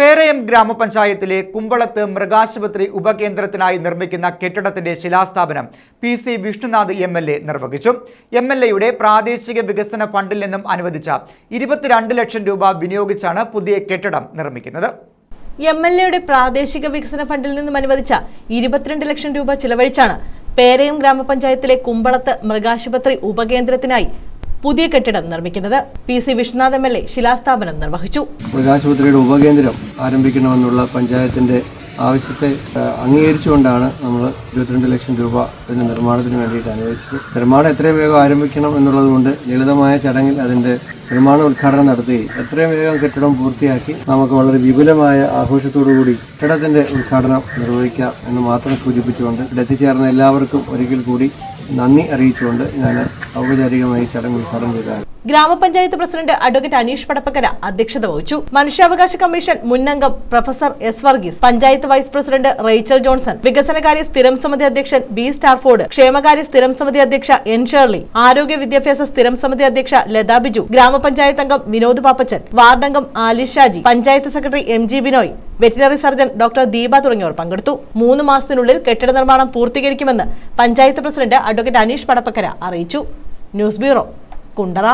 പേരയം ഗ്രാമപഞ്ചായത്തിലെ കുമ്പളത്ത് മൃഗാശുപത്രി ഉപകേന്ദ്രത്തിനായി നിർമ്മിക്കുന്ന കെട്ടിടത്തിന്റെ ശിലാസ്ഥാപനം P C Vishnunath M L A നിർവഹിച്ചു. എം എൽ എയുടെ പ്രാദേശിക വികസന ഫണ്ടിൽ നിന്നും അനുവദിച്ച ഇരുപത്തിരണ്ട് ലക്ഷം രൂപ വിനിയോഗിച്ചാണ് പുതിയ കെട്ടിടം നിർമ്മിക്കുന്നത്. എം എൽ എയുടെ പ്രാദേശിക വികസന ഫണ്ടിൽ നിന്നും അനുവദിച്ച ഇരുപത്തിരണ്ട് ലക്ഷം രൂപ ചിലവഴിച്ചാണ് പേരയം ഗ്രാമപഞ്ചായത്തിലെ കുമ്പളത്ത് മൃഗാശുപത്രി ഉപകേന്ദ്രത്തിനായി പുതിയ കെട്ടിടം നിർമ്മിക്കുന്നത് P C Vishwanath M L A ശിലാസ്ഥാപനം നിർവഹിച്ചു. മൃഗാശുപത്രിയുടെ ഉപകേന്ദ്രം ആരംഭിക്കണമെന്നുള്ള പഞ്ചായത്തിന്റെ ആവശ്യത്തെ അംഗീകരിച്ചുകൊണ്ടാണ് നമ്മൾ ഇരുപത്തിരണ്ട് ലക്ഷം രൂപ അതിന്റെ നിർമ്മാണത്തിന് വേണ്ടിയിട്ട് അനുവദിച്ചത്. നിർമ്മാണം എത്രയും വേഗം ആരംഭിക്കണം എന്നുള്ളത് കൊണ്ട് ലളിതമായ ചടങ്ങിൽ അതിന്റെ നിർമ്മാണ ഉദ്ഘാടനം നടത്തുകയും എത്രയും വേഗം കെട്ടിടം പൂർത്തിയാക്കി നമുക്ക് വളരെ വിപുലമായ ആഘോഷത്തോടു കൂടി കെട്ടിടത്തിന്റെ ഉദ്ഘാടനം നിർവഹിക്കാം എന്ന് മാത്രം സൂചിപ്പിച്ചുകൊണ്ട് എത്തിച്ചേർന്ന എല്ലാവർക്കും ഒരിക്കൽ കൂടി നന്ദി അറിയിച്ചുകൊണ്ട് ഞാൻ ഔപചാരികമായി ചടങ്ങ് ഉദ്ഘാടനം ചെയ്തതാണ് ഗ്രാമപഞ്ചായത്ത് പ്രസിഡന്റ് അഡ്വക്കേറ്റ് അനീഷ് പടപ്പക്കര അധ്യക്ഷത വഹിച്ചു. മനുഷ്യാവകാശ കമ്മീഷൻ മുൻ അംഗം professor S Varghese panchayat vice president Rachel Johnson വികസനകാര്യ സ്ഥിരം സമിതി അധ്യക്ഷൻ ബി സ്റ്റാർഫോർഡ് ക്ഷേമകാര്യ സ്ഥിരം സമിതി അധ്യക്ഷ എൻ ഷേർലി ആരോഗ്യ വിദ്യാഭ്യാസ സ്ഥിരം സമിതി അധ്യക്ഷ ലതാ ബിജു ഗ്രാമപഞ്ചായത്ത് അംഗം വിനോദ് പാപ്പച്ചൻ വാർഡ് അംഗം Alish Shaji panchayat secretary M G Binoy veterinary surgeon doctor Deepa തുടങ്ങിയവർ പങ്കെടുത്തു. മൂന്ന് മാസത്തിനുള്ളിൽ കെട്ടിട നിർമ്മാണം പൂർത്തീകരിക്കുമെന്ന് പഞ്ചായത്ത് പ്രസിഡന്റ് അഡ്വക്കേറ്റ് അനീഷ് പടപ്പക്കര അറിയിച്ചു. News bureau Kundara.